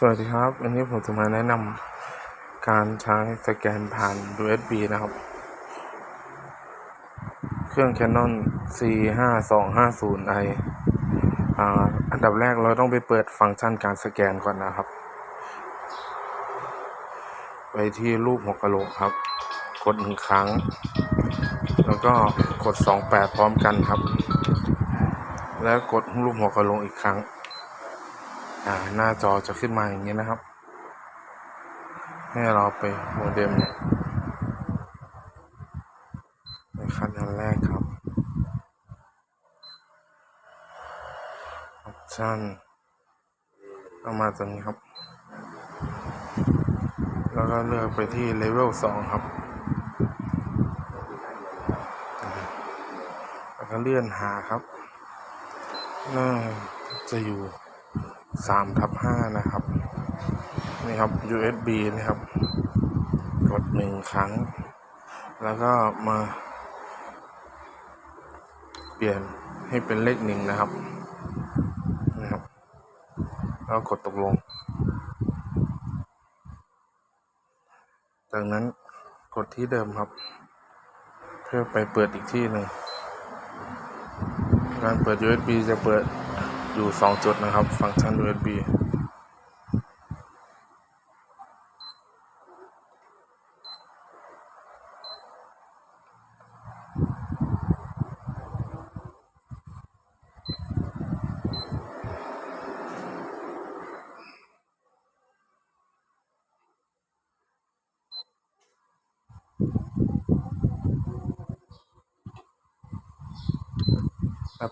สวัสดีครับ วันนี้ผมจะมาแนะนำการใช้สแกนผ่าน USB นะครับ เครื่อง Canon C5250i อ,อันดับแรกเราต้องไปเปิดฟังก์ชันการสแกนก่อนนะครับ ไปที่รูปหัวกะโหลกครับ กดหนึ่งครั้ง แล้วก็กด 28 พร้อมกันครับ แล้วกดรูปหัวกะโหลกอีกครั้ง อ่า หน้าจอจะขึ้นมาอย่างนี้นะครับ ให้เราไปโมเด็มในขั้นตอนแรกครับ ออปชั่นเอามาตรงนี้ครับ แล้วก็เลือกไปที่เลเวลสองครับ แล้วก็เลื่อนหาครับน่าจะอยู่ สามทับห้านะครับ นี่ครับ USB นะครับ กดหนึ่งครั้ง แล้วก็มา เปลี่ยนให้เป็นเลขหนึ่งนะครับ นะครับ แล้วกดตกลง จากนั้นกดที่เดิมครับ เพื่อไปเปิดอีกที่หนึ่งการเปิด USB จะเปิด อยู่สองจุดนะครับ ฟังก์ชัน USB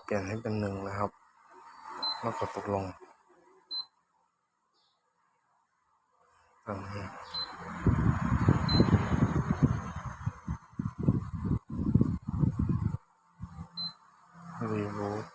เปลี่ยนให้เป็นหนึ่งนะครับ แล้วกดตกลงตรงนี้รีบูท